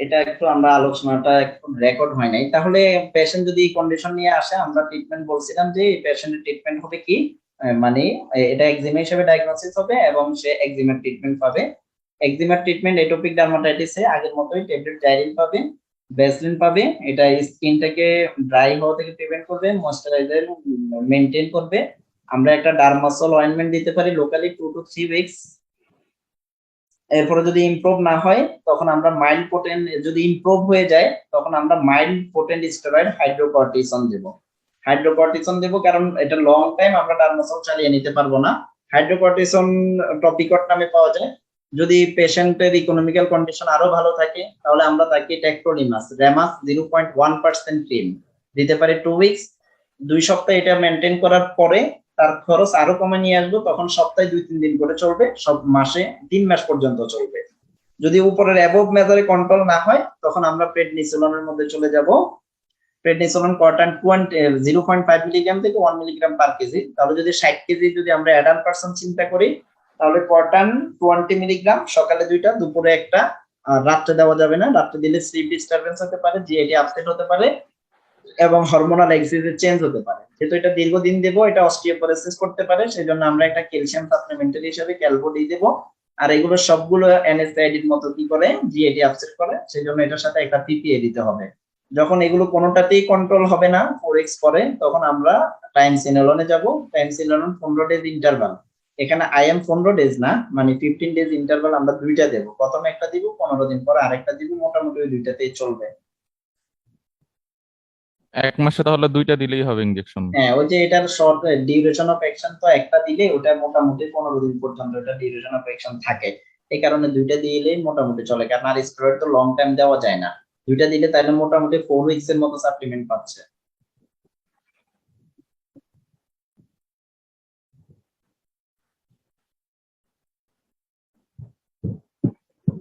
এটা একটু আমরা আলোচনাটা একটু রেকর্ড হয় নাই। তাহলে পেশেন্ট যদি কন্ডিশন নিয়ে আসে, আমরা ট্রিটমেন্ট বলছিলাম যে পেশেন্টের ট্রিটমেন্ট হবে কি? মানে এটা এক্সিমা হিসেবে ডায়াগনোসিস হবে এবং সে এক্সিমার ট্রিটমেন্ট পাবে। এক্সিমার ট্রিটমেন্ট এটোপিক ডার্মাটাইটিসে আগের মতোই ট্যাবলেট জাইরিন পাবে ভ্যাসলিন পাবে, এটা স্কিনটাকে ড্রাই হওয়া থেকে প্রিভেন্ট করবে ময়শ্চারাইজার মেনটেন করবে। আমরা একটা ডার্মাসল অয়েন্টমেন্ট দিতে পারি locally two to three weeks এরপরে যদি ইমপ্রুভ না হয়, তখন আমরা মাইল্ড পোটেন্ট যদি ইমপ্রুভ হয়ে যায়, তখন আমরা মাইল্ড পোটেন্ট স্টেরয়েড হাইড্রোকর্টিসন দেব। হাইড্রোকর্টিসন দেব কারণ এটা লং টাইম আমরা ডার্মাসল চালিয়ে নিতে পারব না। হাইড্রোকর্টিসন টপিকট নামে পাওয়া যায়। যদি পেশেন্টের ইকোনমিক্যাল কন্ডিশন আরও ভালো থাকে, তাহলে আমরা তাকে টেক্টোনিমাস Remus zero point one percent cream দিতে পারি টু উইকস দুই সপ্তাহ এটা মেনটেন করার পরে তার খরচ আরও কমে নিয়ে আসব, তখন সপ্তাহে দুই, তিন দিন করে চলবে, সব মাসে তিন মাস পর্যন্ত চলবে। যদি উপরের অ্যাবভ মেজারে কন্ট্রোল না হয়, তখন আমরা প্রেডনিসোলনের মধ্যে চলে যাব। Prednisolone twenty zero point five milligram থেকে ওয়ান মিলিগ্রাম পার কেজি তাহলে যদি ষাট কেজি যদি আমরা অ্যাডাল্ট পার্সন চিন্তা করি, তাহলে কোয়ার্টান টোয়েন্টি মিলিগ্রাম সকালে দুইটা, দুপুরে একটা, আর রাত্রে দেওয়া যাবে না। রাত্রে দিলে স্লিপ ডিস্টারবেন্স হতে পারে জিআইডি আপসেট হতে পারে। এবং হরমোনাল এক্সিসে চেঞ্জ হতে পারে। যেহেতু এটা দীর্ঘদিন দেবো, এটা অস্টিওপোরোসিস করতে পারে সেই জন্য আমরা একটা ক্যালসিয়াম সাপ্লিমেন্টারি হিসেবে ক্যালবো ডি দেবো। আর এগুলো সবগুলো এনএসআইডির মতো কি করে? জিএডি আপসেট করে সেই জন্য এটার সাথে একটা পিপিএ দিতে হবে। যখন এগুলো কোনোটাতেই কন্ট্রোল হবে না ফোর এক্স পরে তখন আমরা টাইম সিনেলনে যাব। টাইম সিনেলন পনেরো ডেজ ইন্টারভাল এখানে আই এম পনেরো ডেজ না মানে ফিফটিন ডেজ ইন্টারভাল আমরা দুইটা দেবো। প্রথমে একটা দিব, পনেরো দিন পরে আরেকটা দিব, মোটামুটি ওই দুইটাতেই চলবে। এক মাসে তাহলে দুইটা দিলেই হবে ইনজেকশন হ্যাঁ ওই যে এটার শর্ট ডিউরেশন অফ অ্যাকশন তো একটা দিলে ওটা মোটামুটি পনেরো দিন পর্যন্ত এটা ডিউরেশন অফ অ্যাকশন থাকে। এই কারণে দুইটা দিলেই মোটামুটি চলে, কারণ আর স্টেরয়েড তো লং টাইম দেওয়া যায় না। দুইটা দিলে তাহলে মোটামুটি ফোর উইকস এর মতো সাপ্লিমেন্ট পাচ্ছে।